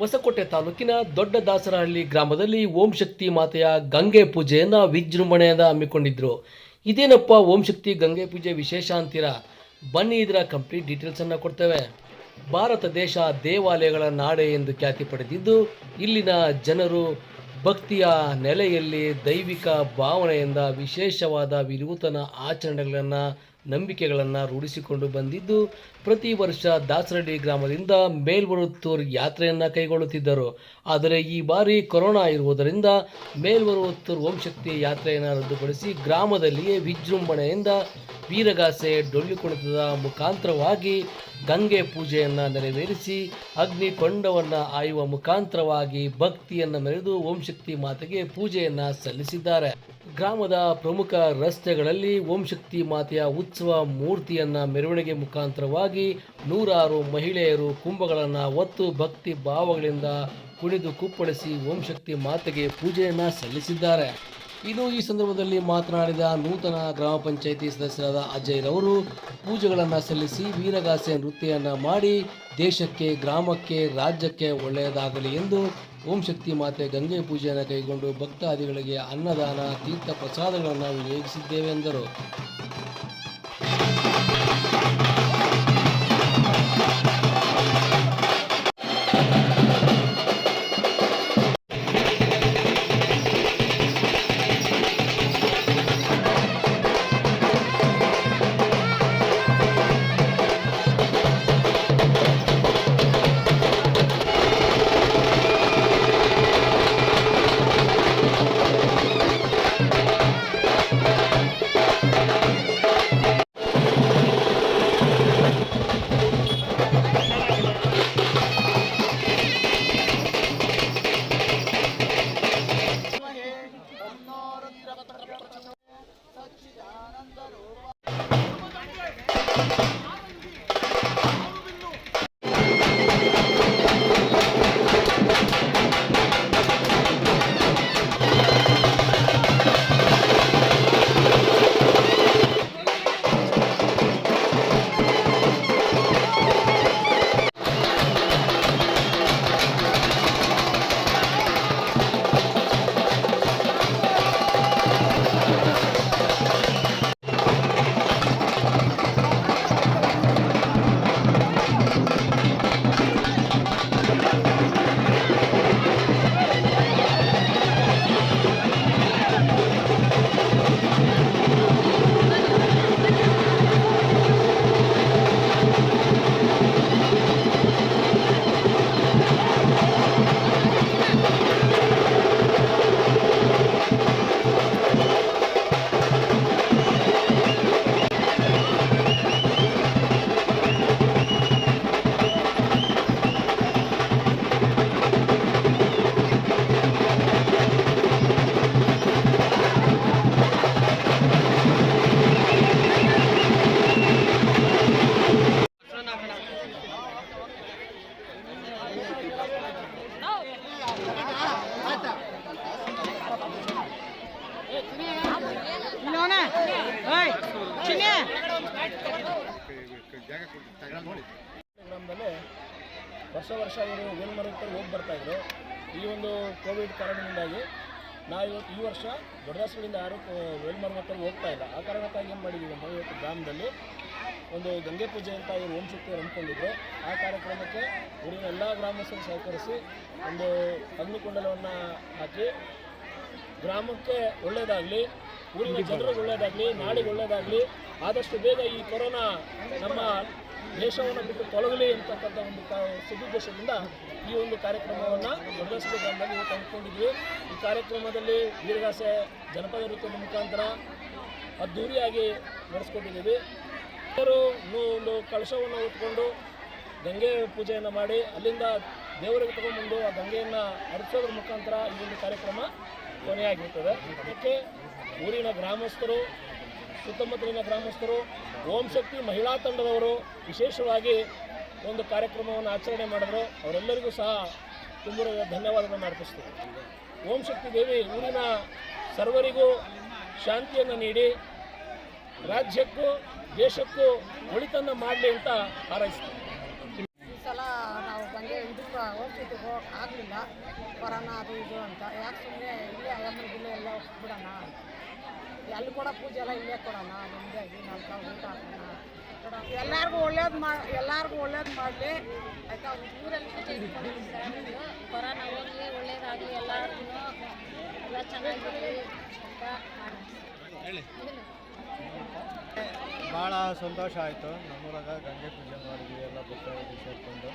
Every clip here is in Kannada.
ಹೊಸಕೋಟೆ ತಾಲೂಕಿನ ದೊಡ್ಡ ದಾಸರಹಳ್ಳಿ ಗ್ರಾಮದಲ್ಲಿ ಓಂ ಶಕ್ತಿ ಮಾತೆಯ ಗಂಗೆ ಪೂಜೆಯನ್ನು ವಿಜೃಂಭಣೆಯಿಂದ ಹಮ್ಮಿಕೊಂಡಿದ್ದರು ಇದೇನಪ್ಪ ಓಂ ಶಕ್ತಿ ಗಂಗೆ ಪೂಜೆ ವಿಶೇಷ ಅಂತೀರಾ? ಬನ್ನಿ ಇದರ ಕಂಪ್ಲೀಟ್ ಡೀಟೇಲ್ಸನ್ನು ಕೊಡ್ತೇವೆ. ಭಾರತ ದೇಶ ದೇವಾಲಯಗಳ ನಾಡೆ ಎಂದು ಖ್ಯಾತಿ ಪಡೆದಿದ್ದು, ಇಲ್ಲಿನ ಜನರು ಭಕ್ತಿಯ ನೆಲೆಯಲ್ಲಿ ದೈವಿಕ ಭಾವನೆಯಿಂದ ವಿಶೇಷವಾದ ವಿನೂತನ ಆಚರಣೆಗಳನ್ನು ನಂಬಿಕೆಗಳನ್ನು ರೂಢಿಸಿಕೊಂಡು ಬಂದಿದ್ದು ಪ್ರತಿ ವರ್ಷ ದಾಸರಳ್ಳಿ ಗ್ರಾಮದಿಂದ ಮೇಲ್ಬರುತ್ತೂರ್ ಯಾತ್ರೆಯನ್ನು ಕೈಗೊಳ್ಳುತ್ತಿದ್ದರು. ಆದರೆ ಈ ಬಾರಿ ಕೊರೋನಾ ಇರುವುದರಿಂದ ಮೇಲ್ಬರುತ್ತೂರ್ ಓಂಶಕ್ತಿ ಯಾತ್ರೆಯನ್ನು ರದ್ದುಪಡಿಸಿ ಗ್ರಾಮದಲ್ಲಿಯೇ ವಿಜೃಂಭಣೆಯಿಂದ ವೀರಗಾಸೆ ಡೊಳ್ಳು ಕುಣಿತದ ಮುಖಾಂತರವಾಗಿ ಗಂಗೆ ಪೂಜೆಯನ್ನು ನೆರವೇರಿಸಿ ಅಗ್ನಿ ಕೊಂಡವನ್ನು ಆಯುವ ಮುಖಾಂತರವಾಗಿ ಭಕ್ತಿಯನ್ನು ಮೆರೆದು ಓಂಶಕ್ತಿ ಮಾತೆಗೆ ಪೂಜೆಯನ್ನು ಸಲ್ಲಿಸಿದ್ದಾರೆ. ಗ್ರಾಮದ ಪ್ರಮುಖ ರಸ್ತೆಗಳಲ್ಲಿ ಓಂ ಶಕ್ತಿ ಮಾತೆಯ ಉತ್ಸವ ಮೂರ್ತಿಯನ್ನು ಮೆರವಣಿಗೆ ಮುಖಾಂತರವಾಗಿ ನೂರಾರು ಮಹಿಳೆಯರು ಕುಂಭಗಳನ್ನು ಒತ್ತು ಭಕ್ತಿ ಭಾವಗಳಿಂದ ಕುಣಿದು ಕುಪ್ಪಳಿಸಿ ಓಂ ಶಕ್ತಿ ಮಾತೆಗೆ ಪೂಜೆಯನ್ನು ಸಲ್ಲಿಸಿದ್ದಾರೆ. ಇನ್ನು ಈ ಸಂದರ್ಭದಲ್ಲಿ ಮಾತನಾಡಿದ ನೂತನ ಗ್ರಾಮ ಪಂಚಾಯಿತಿ ಸದಸ್ಯರಾದ ಅಜಯ್ ರವರು, ಪೂಜೆಗಳನ್ನು ಸಲ್ಲಿಸಿ ವೀರಗಾಸೆ ನೃತ್ಯವನ್ನು ಮಾಡಿ ದೇಶಕ್ಕೆ, ಗ್ರಾಮಕ್ಕೆ, ರಾಜ್ಯಕ್ಕೆ ಒಳ್ಳೆಯದಾಗಲಿ ಎಂದು ಓಂ ಶಕ್ತಿ ಮಾತೆ ಗಂಗೆ ಪೂಜೆಯನ್ನು ಕೈಗೊಂಡು ಭಕ್ತಾದಿಗಳಿಗೆ ಅನ್ನದಾನ, ತೀರ್ಥ ಪ್ರಸಾದಗಳನ್ನು ವಿನಿಯೋಗಿಸಿದ್ದೇವೆ ಎಂದರು. ಇಲ್ಲೋನ ಗ್ರಾಮದಲ್ಲಿ ವರ್ಷ ವರ್ಷ ಇವರು ವೇಲ್ಮರಕ್ಕೆ ಹೋಗಿ ಬರ್ತಾಯಿದ್ರು ಈ ಒಂದು ಕೋವಿಡ್ ಕಾರಣದಿಂದಾಗಿ ನಾವು ಇವತ್ತು ಈ ವರ್ಷ ದೊಡ್ಡದಾಸಗಳಿಂದ ಯಾರು ವೇಲ್ಮರ್ಮಕ್ಕಲ್ಲಿ ಹೋಗ್ತಾ ಇಲ್ಲ. ಆ ಕಾರಣಕ್ಕಾಗಿ ಏನು ಮಾಡಿದ್ದೀವಿ ಅಂದರೆ ಇವತ್ತು ಗ್ರಾಮದಲ್ಲಿ ಒಂದು ಗಂಗೆ ಪೂಜೆ ಅಂತ ಇವರು ಓಂ ಶಕ್ತಿ ಹಮ್ಮಿಕೊಂಡಿದ್ರು ಆ ಕಾರ್ಯಕ್ರಮಕ್ಕೆ ಊರಿನ ಎಲ್ಲ ಗ್ರಾಮಸ್ಥರು ಸಹಕರಿಸಿ ಒಂದು ಅಗ್ನಿಕುಂಡಲವನ್ನು ಹಾಕಿ ಗ್ರಾಮಕ್ಕೆ ಒಳ್ಳೆಯದಾಗಲಿ ಊರಿನ ಜನರಿಗೆ ಒಳ್ಳೆಯದಾಗಲಿ ನಾಡಿಗೆ ಒಳ್ಳೆಯದಾಗಲಿ ಆದಷ್ಟು ಬೇಗ ಈ ಕೊರೋನಾ ನಮ್ಮ ದೇಶವನ್ನು ಬಿಟ್ಟು ತೊಲಗಲಿ ಅಂತಕ್ಕಂಥ ಒಂದು ಸದುದ್ದೇಶದಿಂದ ಈ ಒಂದು ಕಾರ್ಯಕ್ರಮವನ್ನು ಗ್ರಾಮದಲ್ಲಿ ಇವತ್ತು ಹಮ್ಮಿಕೊಂಡಿದ್ವಿ. ಈ ಕಾರ್ಯಕ್ರಮದಲ್ಲಿ ವೀರಗಾಸೆ ಜನಪದ ನೃತ್ಯದ ಮುಖಾಂತರ ಅದ್ದೂರಿಯಾಗಿ ನಡೆಸ್ಕೊಂಡಿದ್ದೀವಿ. ಅವರು ಒಂದು ಕಳಶವನ್ನು ಉಟ್ಕೊಂಡು ಗಂಗೆ ಪೂಜೆಯನ್ನು ಮಾಡಿ, ಅಲ್ಲಿಂದ ದೇವರಿಗೆ ತಗೊಂಡ್ಬಂದು ಆ ಗಂಗೆಯನ್ನು ಹರಿಸೋದ್ರ ಮುಖಾಂತರ ಈ ಒಂದು ಕಾರ್ಯಕ್ರಮ ಕೊನೆಯಾಗಿರ್ತದೆ. ಅದಕ್ಕೆ ಊರಿನ ಗ್ರಾಮಸ್ಥರು ಸುತ್ತಮುತ್ತಲಿನ ಗ್ರಾಮಸ್ಥರು, ಓಂ ಶಕ್ತಿ ಮಹಿಳಾ ತಂಡದವರು ವಿಶೇಷವಾಗಿ ಒಂದು ಕಾರ್ಯಕ್ರಮವನ್ನು ಆಚರಣೆ ಮಾಡಿದ್ರು. ಅವರೆಲ್ಲರಿಗೂ ಸಹ ತುಂಬ ಧನ್ಯವಾದಗಳನ್ನು ಅರ್ಪಿಸ್ತೀವಿ ಓಂ ಶಕ್ತಿ ದೇವಿ ಊರಿನ ಸರ್ವರಿಗೂ ಶಾಂತಿಯನ್ನು ನೀಡಿ, ರಾಜ್ಯಕ್ಕೂ ದೇಶಕ್ಕೂ ಒಳಿತನ್ನು ಮಾಡಲಿ ಅಂತ ಹಾರೈಸ್ತೀವಿ ಈ ನಾವು ಬಂದೆ ಓಂ ಹೋಗಕ್ಕೆ ಆಗಲಿಲ್ಲ. ಕೊರೋನಾ ಅದು ಇದು ಅಂತ. ಯಾಕೆ ಸುಮ್ಮನೆ ಇಲ್ಲೇ ಅಯ್ಯಮ್ಮನ ಜಿಲ್ಲೆ ಎಲ್ಲ ಬಿಡೋಣ ಅಲ್ಲಿ ಕೂಡ ಪೂಜೆ ಎಲ್ಲ ಇಲ್ಲೇ ಕೊಡೋಣ ನಿಮ್ಮದಾಗಿ ನಾಲ್ಕು ಊಟ ಹಾಕೋಣ. ಎಲ್ಲರಿಗೂ ಒಳ್ಳೇದು ಮಾ ಎಲ್ಲರಿಗೂ ಒಳ್ಳೇದು ಮಾಡಲಿ. ಆಯಿತಾ? ಊರಲ್ಲಿ ಕೊರೋನಾ ಹೋಗಲಿ ಒಳ್ಳೇದಾಗಲಿ ಎಲ್ಲರಿಗೂ ಎಲ್ಲ ಚೆನ್ನಾಗಿರಲಿ. ಅಂತ ಮಾಡಿ ಭಾಳ ಸಂತೋಷ ಆಯಿತು. ನಮ್ಮೂರಾಗ ಗಂಗೆ ಪೂಜೆ ಮಾಡಿದ್ವಿ ಎಲ್ಲ ಭಕ್ತರಿಗೆ ಸೇರಿಕೊಂಡು.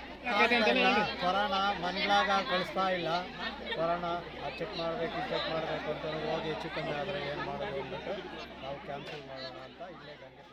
ಕೊರೋನಾ ಮನೆಗಳಾಗ ಕಳಿಸ್ತಾ ಇಲ್ಲ. ಕೊರೋನಾ ಚೆಕ್ ಮಾಡಬೇಕು ಚೆಕ್ ಮಾಡಬೇಕು ಅಂತ ಹೋಗಿ ಹೆಚ್ಚು ಕಮ್ಮಿ ಆದರೆ ಏನು ಮಾಡೋದು ಅಂದ್ಬಿಟ್ಟು ನಾವು ಕ್ಯಾನ್ಸಲ್ ಮಾಡೋಣ ಅಂತ ಇಲ್ಲೇ ಗಂಗೆ